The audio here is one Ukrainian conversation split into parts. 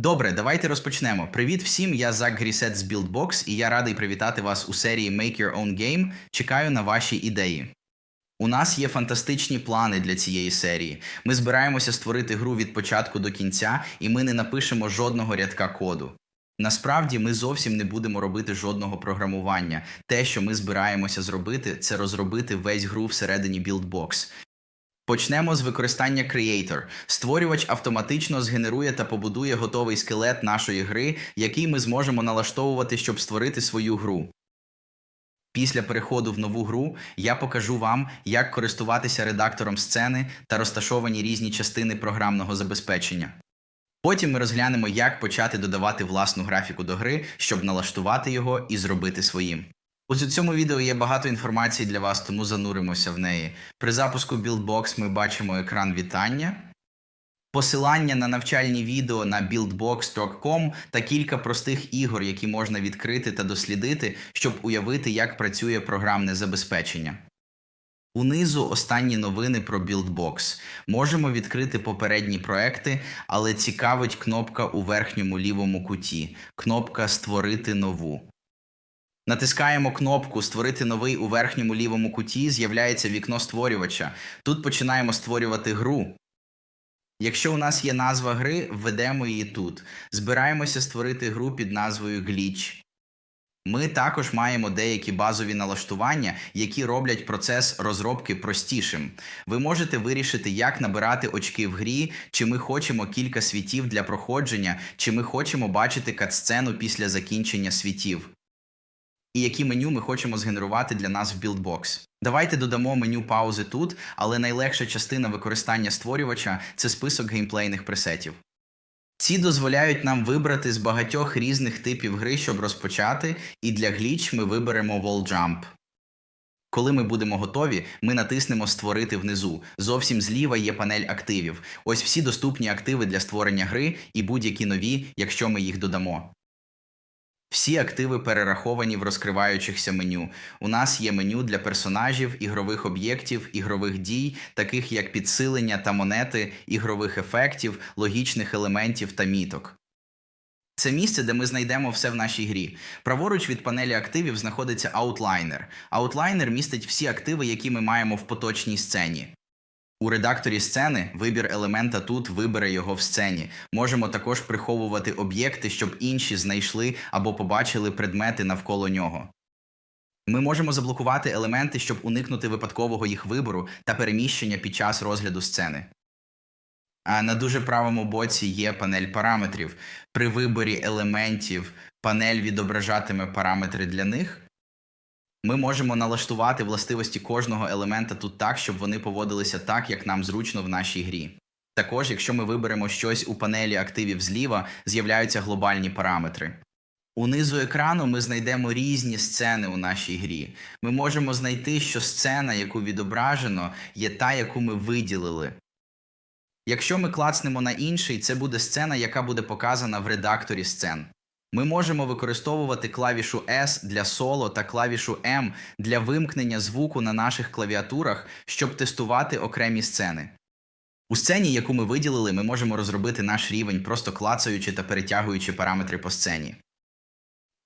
Добре, давайте розпочнемо. Привіт всім, я Зак Грісет з BuildBox, і я радий привітати вас у серії Make Your Own Game. Чекаю на ваші ідеї. У нас є фантастичні плани для цієї серії. Ми збираємося створити гру від початку до кінця, і ми не напишемо жодного рядка коду. Насправді ми зовсім не будемо робити жодного програмування. Те, що ми збираємося зробити, це розробити весь гру всередині BuildBox. Почнемо з використання Creator. Створювач автоматично згенерує та побудує готовий скелет нашої гри, який ми зможемо налаштовувати, щоб створити свою гру. Після переходу в нову гру я покажу вам, як користуватися редактором сцени та розташовані різні частини програмного забезпечення. Потім ми розглянемо, як почати додавати власну графіку до гри, щоб налаштувати його і зробити своїм. Ось у цьому відео є багато інформації для вас, тому зануримося в неї. При запуску BuildBox ми бачимо екран вітання, посилання на навчальні відео на buildbox.com та кілька простих ігор, які можна відкрити та дослідити, щоб уявити, як працює програмне забезпечення. Унизу останні новини про BuildBox. Можемо відкрити попередні проекти, але цікавить кнопка у верхньому лівому куті кнопка Створити нову. Натискаємо кнопку Створити новий у верхньому лівому куті, з'являється вікно створювача. Тут починаємо створювати гру. Якщо у нас є назва гри, введемо її тут. Збираємося створити гру під назвою Glitch. Ми також маємо деякі базові налаштування, які роблять процес розробки простішим. Ви можете вирішити, як набирати очки в грі, чи ми хочемо кілька світів для проходження, чи ми хочемо бачити катсцену після закінчення світів і які меню ми хочемо згенерувати для нас в BuildBox. Давайте додамо меню паузи тут, але найлегша частина використання створювача це список геймплейних пресетів. Ці дозволяють нам вибрати з багатьох різних типів гри, щоб розпочати, і для гліч ми виберемо Wall Jump. Коли ми будемо готові, ми натиснемо Створити внизу. Зовсім зліва є панель активів. Ось всі доступні активи для створення гри і будь-які нові, якщо ми їх додамо. Всі активи перераховані в розкриваючихся меню. У нас є меню для персонажів, ігрових об'єктів, ігрових дій, таких як підсилення та монети, ігрових ефектів, логічних елементів та міток. Це місце, де ми знайдемо все в нашій грі. Праворуч від панелі активів знаходиться Outliner. Outliner містить всі активи, які ми маємо в поточній сцені. У редакторі сцени вибір елемента тут вибере його в сцені. Можемо також приховувати об'єкти, щоб інші знайшли або побачили предмети навколо нього. Ми можемо заблокувати елементи, щоб уникнути випадкового їх вибору та переміщення під час розгляду сцени. А на дуже правому боці є панель параметрів. При виборі елементів панель відображатиме параметри для них. Ми можемо налаштувати властивості кожного елемента тут так, щоб вони поводилися так, як нам зручно в нашій грі. Також, якщо ми виберемо щось у панелі активів зліва, з'являються глобальні параметри. Унизу екрану ми знайдемо різні сцени у нашій грі. Ми можемо знайти, що сцена, яку відображено, є та, яку ми виділили. Якщо ми клацнемо на інший, це буде сцена, яка буде показана в редакторі сцен. Ми можемо використовувати клавішу S для соло та клавішу M для вимкнення звуку на наших клавіатурах, щоб тестувати окремі сцени. У сцені, яку ми виділили, ми можемо розробити наш рівень, просто клацаючи та перетягуючи параметри по сцені.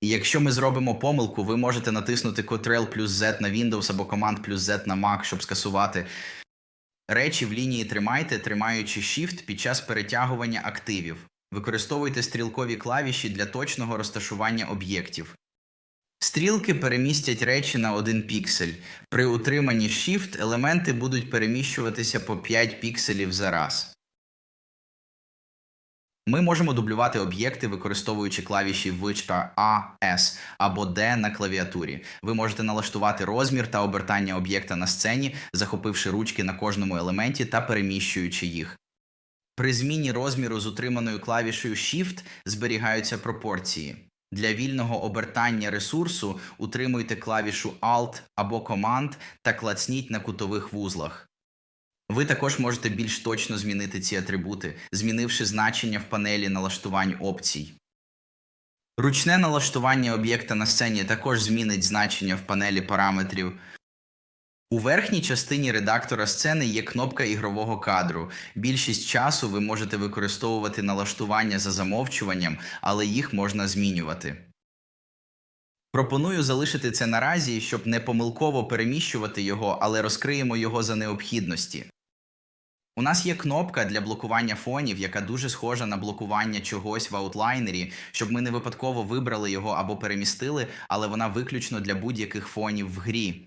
І якщо ми зробимо помилку, ви можете натиснути Ctrl плюс Z на Windows або Command плюс Z на Mac, щоб скасувати. Речі в лінії тримайте, тримаючи Shift під час перетягування активів. Використовуйте стрілкові клавіші для точного розташування об'єктів. Стрілки перемістять речі на один піксель. При утриманні Shift елементи будуть переміщуватися по 5 пікселів за раз. Ми можемо дублювати об'єкти, використовуючи клавіші вичка A, S або D на клавіатурі. Ви можете налаштувати розмір та обертання об'єкта на сцені, захопивши ручки на кожному елементі та переміщуючи їх. При зміні розміру з утриманою клавішею Shift зберігаються пропорції. Для вільного обертання ресурсу утримуйте клавішу Alt або Command та клацніть на кутових вузлах. Ви також можете більш точно змінити ці атрибути, змінивши значення в панелі налаштувань опцій. Ручне налаштування об'єкта на сцені також змінить значення в панелі параметрів. У верхній частині редактора сцени є кнопка ігрового кадру. Більшість часу ви можете використовувати налаштування за замовчуванням, але їх можна змінювати. Пропоную залишити це наразі, щоб не помилково переміщувати його, але розкриємо його за необхідності. У нас є кнопка для блокування фонів, яка дуже схожа на блокування чогось в аутлайнері, щоб ми не випадково вибрали його або перемістили, але вона виключно для будь-яких фонів в грі.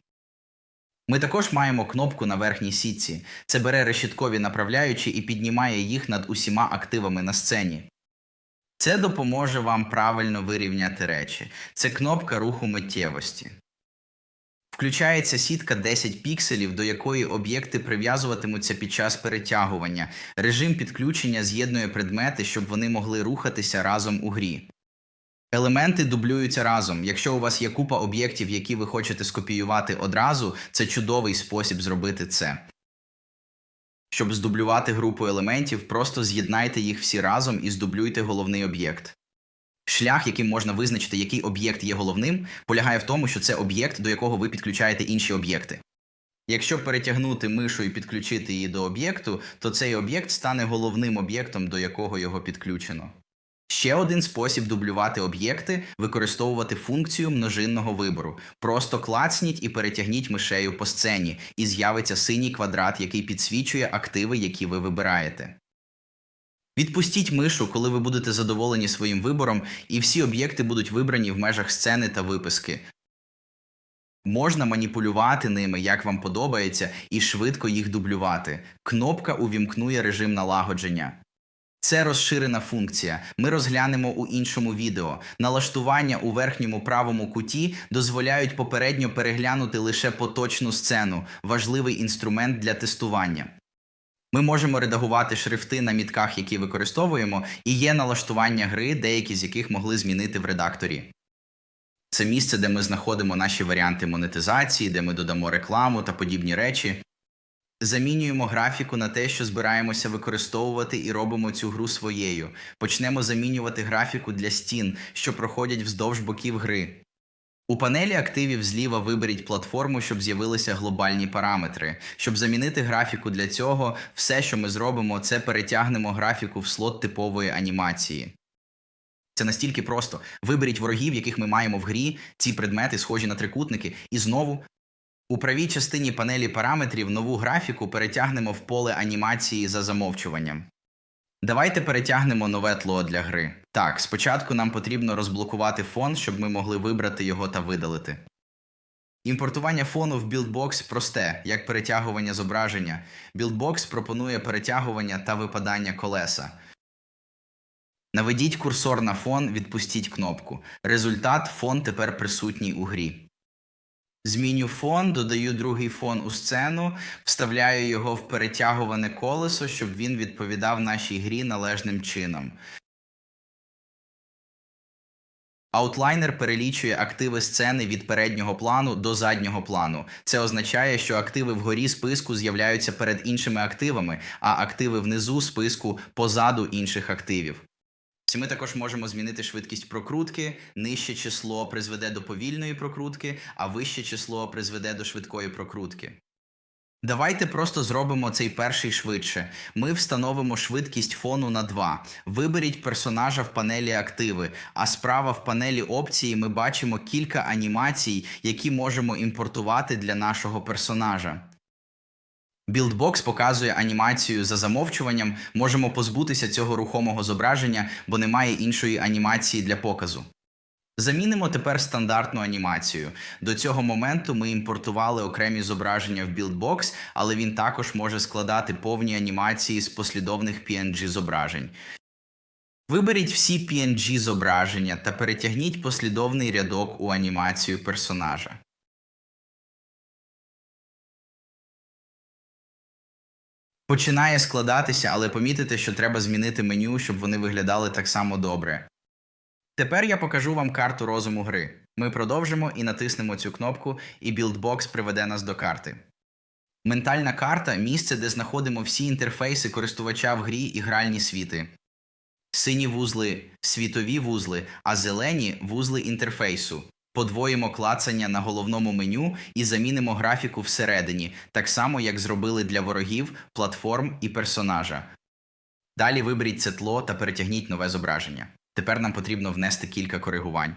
Ми також маємо кнопку на верхній сітці. Це бере решіткові направляючі і піднімає їх над усіма активами на сцені. Це допоможе вам правильно вирівняти речі. Це кнопка руху миттєвості. Включається сітка 10 пікселів, до якої об'єкти прив'язуватимуться під час перетягування. Режим підключення з'єднує предмети, щоб вони могли рухатися разом у грі. Елементи дублюються разом. Якщо у вас є купа об'єктів, які ви хочете скопіювати одразу, це чудовий спосіб зробити це. Щоб здублювати групу елементів, просто з'єднайте їх всі разом і здублюйте головний об'єкт. Шлях, яким можна визначити, який об'єкт є головним, полягає в тому, що це об'єкт, до якого ви підключаєте інші об'єкти. Якщо перетягнути мишу і підключити її до об'єкту, то цей об'єкт стане головним об'єктом, до якого його підключено. Ще один спосіб дублювати об'єкти використовувати функцію множинного вибору. Просто клацніть і перетягніть мишею по сцені, і з'явиться синій квадрат, який підсвічує активи, які ви вибираєте. Відпустіть мишу, коли ви будете задоволені своїм вибором, і всі об'єкти будуть вибрані в межах сцени та виписки. Можна маніпулювати ними, як вам подобається, і швидко їх дублювати. Кнопка увімкнує режим налагодження. Це розширена функція. Ми розглянемо у іншому відео. Налаштування у верхньому правому куті дозволяють попередньо переглянути лише поточну сцену, важливий інструмент для тестування. Ми можемо редагувати шрифти на мітках, які використовуємо, і є налаштування гри, деякі з яких могли змінити в редакторі. Це місце, де ми знаходимо наші варіанти монетизації, де ми додамо рекламу та подібні речі. Замінюємо графіку на те, що збираємося використовувати, і робимо цю гру своєю. Почнемо замінювати графіку для стін, що проходять вздовж боків гри. У панелі активів зліва виберіть платформу, щоб з'явилися глобальні параметри. Щоб замінити графіку для цього, все, що ми зробимо, це перетягнемо графіку в слот типової анімації. Це настільки просто. Виберіть ворогів, яких ми маємо в грі, ці предмети схожі на трикутники, і знову у правій частині панелі параметрів нову графіку перетягнемо в поле анімації за замовчуванням. Давайте перетягнемо нове тло для гри. Так, спочатку нам потрібно розблокувати фон, щоб ми могли вибрати його та видалити. Імпортування фону в BuildBox просте, як перетягування зображення. BuildBox пропонує перетягування та випадання колеса. Наведіть курсор на фон, відпустіть кнопку. Результат фон тепер присутній у грі. Зміню фон, додаю другий фон у сцену, вставляю його в перетягуване колесо, щоб він відповідав нашій грі належним чином. Аутлайнер перелічує активи сцени від переднього плану до заднього плану. Це означає, що активи вгорі списку з'являються перед іншими активами, а активи внизу списку позаду інших активів. Ми також можемо змінити швидкість прокрутки, нижче число призведе до повільної прокрутки, а вище число призведе до швидкої прокрутки. Давайте просто зробимо цей перший швидше. Ми встановимо швидкість фону на 2. Виберіть персонажа в панелі активи, а справа в панелі опції ми бачимо кілька анімацій, які можемо імпортувати для нашого персонажа. Білдбокс показує анімацію за замовчуванням. Можемо позбутися цього рухомого зображення, бо немає іншої анімації для показу. Замінимо тепер стандартну анімацію. До цього моменту ми імпортували окремі зображення в BuildBox, але він також може складати повні анімації з послідовних PNG зображень. Виберіть всі PNG зображення та перетягніть послідовний рядок у анімацію персонажа. Починає складатися, але помітите, що треба змінити меню, щоб вони виглядали так само добре. Тепер я покажу вам карту розуму гри. Ми продовжимо і натиснемо цю кнопку, і BuildBox приведе нас до карти. Ментальна карта місце, де знаходимо всі інтерфейси користувача в грі і гральні світи. Сині вузли світові вузли, а зелені вузли інтерфейсу. Подвоїмо клацання на головному меню і замінимо графіку всередині, так само як зробили для ворогів, платформ і персонажа. Далі виберіть це тло та перетягніть нове зображення. Тепер нам потрібно внести кілька коригувань.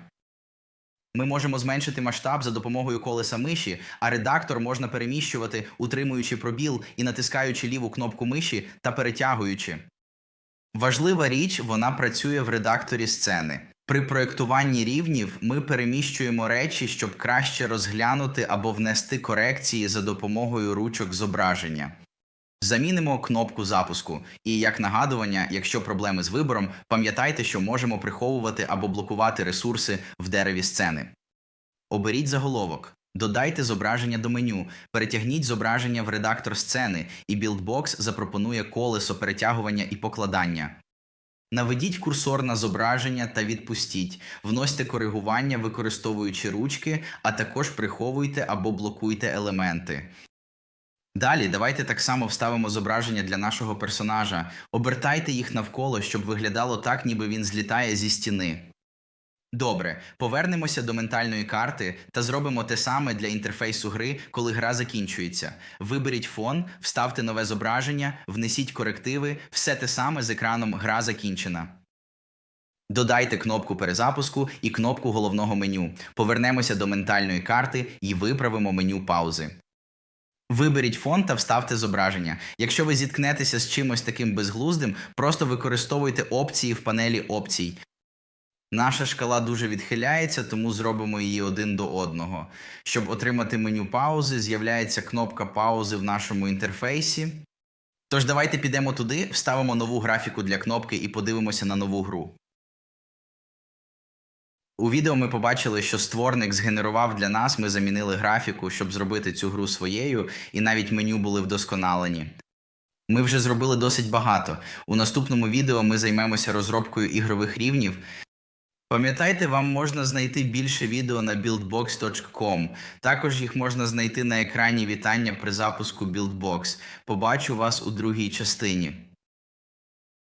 Ми можемо зменшити масштаб за допомогою колеса миші, а редактор можна переміщувати, утримуючи пробіл і натискаючи ліву кнопку миші та перетягуючи. Важлива річ, вона працює в редакторі сцени. При проєктуванні рівнів ми переміщуємо речі, щоб краще розглянути або внести корекції за допомогою ручок зображення. Замінимо кнопку запуску. І як нагадування, якщо проблеми з вибором, пам'ятайте, що можемо приховувати або блокувати ресурси в дереві сцени. Оберіть заголовок. Додайте зображення до меню, перетягніть зображення в редактор сцени, і BuildBox запропонує колесо перетягування і покладання. Наведіть курсор на зображення та відпустіть, вносьте коригування, використовуючи ручки, а також приховуйте або блокуйте елементи. Далі давайте так само вставимо зображення для нашого персонажа, обертайте їх навколо, щоб виглядало так, ніби він злітає зі стіни. Добре, повернемося до ментальної карти та зробимо те саме для інтерфейсу гри, коли гра закінчується. Виберіть фон, вставте нове зображення, внесіть корективи, все те саме з екраном Гра закінчена. Додайте кнопку перезапуску і кнопку головного меню. Повернемося до ментальної карти і виправимо меню паузи. Виберіть фон та вставте зображення. Якщо ви зіткнетеся з чимось таким безглуздим, просто використовуйте опції в панелі опцій. Наша шкала дуже відхиляється, тому зробимо її один до одного. Щоб отримати меню паузи, з'являється кнопка паузи в нашому інтерфейсі. Тож давайте підемо туди, вставимо нову графіку для кнопки і подивимося на нову гру. У відео ми побачили, що створник згенерував для нас, ми замінили графіку, щоб зробити цю гру своєю, і навіть меню були вдосконалені. Ми вже зробили досить багато. У наступному відео ми займемося розробкою ігрових рівнів. Пам'ятайте, вам можна знайти більше відео на buildbox.com. Також їх можна знайти на екрані вітання при запуску BuildBox. Побачу вас у другій частині.